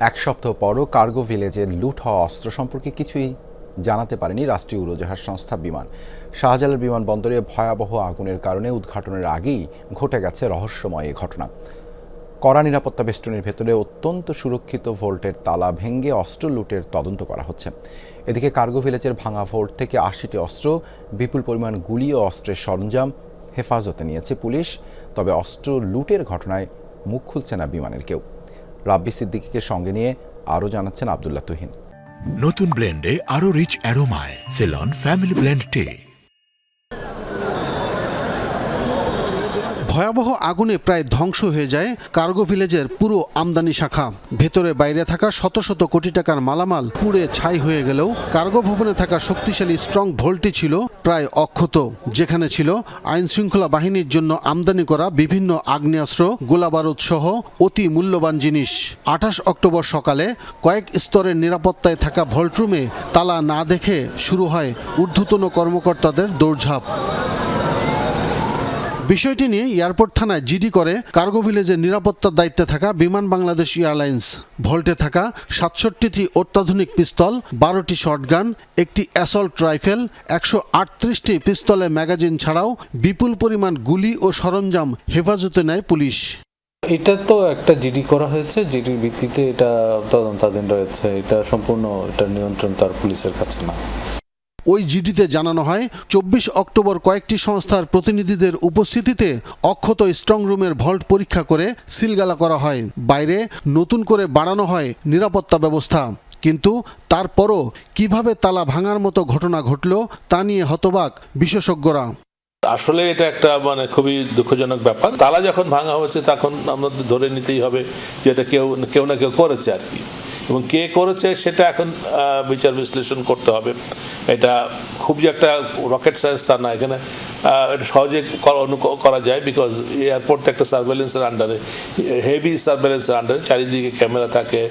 এক সপ্তাহ পরও কার্গো ভিলেজের লুট হওয়া অস্ত্র সম্পর্কে কিছুই জানাতে পারেনি রাষ্ট্রীয় উড়োজাহাজ সংস্থা বিমান। শাহজালাল বিমানবন্দরে ভয়াবহ আগুনের কারণে উদ্ঘাটনের আগেই ঘটে গেছে রহস্যময় এই ঘটনা। কড়া নিরাপত্তা বেষ্টনীর ভেতরে অত্যন্ত সুরক্ষিত ভোল্টের তালা ভেঙে অস্ত্র লুটের তদন্ত করা হচ্ছে। এদিকে কার্গো ভিলেজের ভাঙা ভোল্ট থেকে আশিটি অস্ত্র, বিপুল পরিমাণ গুলি ও অস্ত্রের সরঞ্জাম হেফাজতে নিয়েছে পুলিশ, তবে অস্ত্র লুটের ঘটনায় মুখ খুলছে না বিমানের কেউ। রাব্বি সিদ্দিকিকে সঙ্গে নিয়ে আরও জানাচ্ছেন আবদুল্লাহ তুহিন। নতুন ব্লেন্ডে আরও রিচ অ্যারোমায় সেলন ফ্যামিলি ব্লেন্ড টে ভয়াবহ আগুনে প্রায় ধ্বংস হয়ে যায় কার্গো ভিলেজের পুরো আমদানি শাখা। ভেতরে বাইরে থাকা শত শত কোটি টাকার মালামাল পুড়ে ছাই হয়ে গেলেও কার্গো ভবনে থাকা শক্তিশালী স্ট্রং ভোল্টটি ছিল প্রায় অক্ষত, যেখানে ছিল আইন শৃঙ্খলা বাহিনীর জন্য আমদানি করা বিভিন্ন আগ্নেয়াস্ত্র, গোলাবারুদ সহ অতি মূল্যবান জিনিস। আঠাশ অক্টোবর সকালে কয়েক স্তরের নিরাপত্তায় থাকা ভল্টরুমে তালা না দেখে শুরু হয় ঊর্ধ্বতন কর্মকর্তাদের দৌড়ঝাঁপ। বিষয়টি নিয়ে এয়ারপোর্ট থানায় জিডি করে কার্গো ভিলেজের নিরাপত্তার দায়িত্বে থাকা বিমান বাংলাদেশ এয়ারলাইন্স। ভল্টে থাকা সাতষট্টিটি অত্যাধুনিক পিস্তল, বারোটি শটগান, একটি অ্যাসল্ট রাইফেল, একশো আটত্রিশটি পিস্তলের ম্যাগাজিন ছাড়াও বিপুল পরিমাণ গুলি ও সরঞ্জাম হেফাজতে নেয় পুলিশ। এটা তো একটা জিডি করা হয়েছে, জিডির ভিত্তিতে এটা তদন্তাধীন রয়েছে। এটা সম্পূর্ণ, এটা নিয়ন্ত্রণ তার পুলিশের কাছে না। ওই জিডিতে জানানো হয়, চব্বিশ অক্টোবর কয়েকটি সংস্থার প্রতিনিধিদের উপস্থিতিতে অক্ষত স্ট্রং রুমের ভল্ট পরীক্ষা করে সিলগালা করা হয়। বাইরে নতুন করে বাড়ানো হয় নিরাপত্তা ব্যবস্থা। কিন্তু তারপরও কীভাবে তালা ভাঙার মতো ঘটনা ঘটল তা নিয়ে হতবাক বিশেষজ্ঞরা। আসলে এটা একটা মানে খুবই দুঃখজনক ব্যাপার। তালা যখন ভাঙা হয়েছে তখন আমাদের ধরে নিতেই হবে যে এটা কেউ কেউ না কেউ করেছে আর কি। এবং কে করেছে সেটা এখন বিচার বিশ্লেষণ করতে হবে। এটা খুব যে একটা রকেট সায়েন্স তা না, এখানে এটা সহজে করা- যায় বিকজ এয়ারপোর্ট একটা সার্ভেলেন্সের আন্ডারে হেভি সার্ভেলেন্সের আন্ডারে চারিদিকে ক্যামেরা থাকে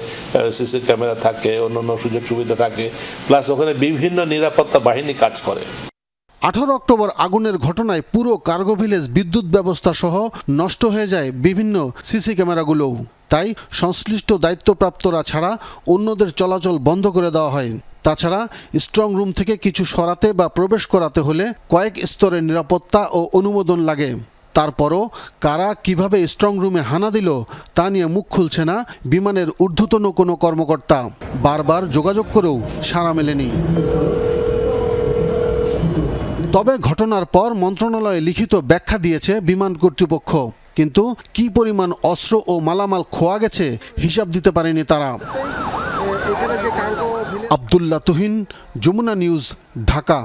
সিসি ক্যামেরা থাকে অন্য অন্য সুযোগ সুবিধা থাকে প্লাস ওখানে বিভিন্ন নিরাপত্তা বাহিনী কাজ করে। আঠারো অক্টোবর আগুনের ঘটনায় পুরো কার্গো ভিলেজ বিদ্যুৎ ব্যবস্থা সহ নষ্ট হয়ে যায় বিভিন্ন সিসি ক্যামেরাগুলোও তাই সংশ্লিষ্ট দায়িত্বপ্রাপ্তরা ছাড়া অন্যদের চলাচল বন্ধ করে দেওয়া হয়। তাছাড়া স্ট্রং রুম থেকে কিছু সরাতে বা প্রবেশ করাতে হলে কয়েক স্তরের নিরাপত্তা ও অনুমোদন লাগে। তারপরও কারা কীভাবে স্ট্রং রুমে হানা দিল, তা নিয়ে মুখ খুলছে না বিমানের ঊর্ধ্বতন কোনো কর্মকর্তা। বারবার যোগাযোগ করেও সাড়া মেলেনি। তবে ঘটনার পর মন্ত্রণালয়ে লিখিত ব্যাখ্যা দিয়েছে বিমান কর্তৃপক্ষ। কিন্তু কি পরিমাণ অস্ত্র ও মালামাল খোয়া গেছে, হিসাব দিতে পারেনি তারা। আবদুল্লাহ তুহিন যমুনা নিউজ ঢাকা।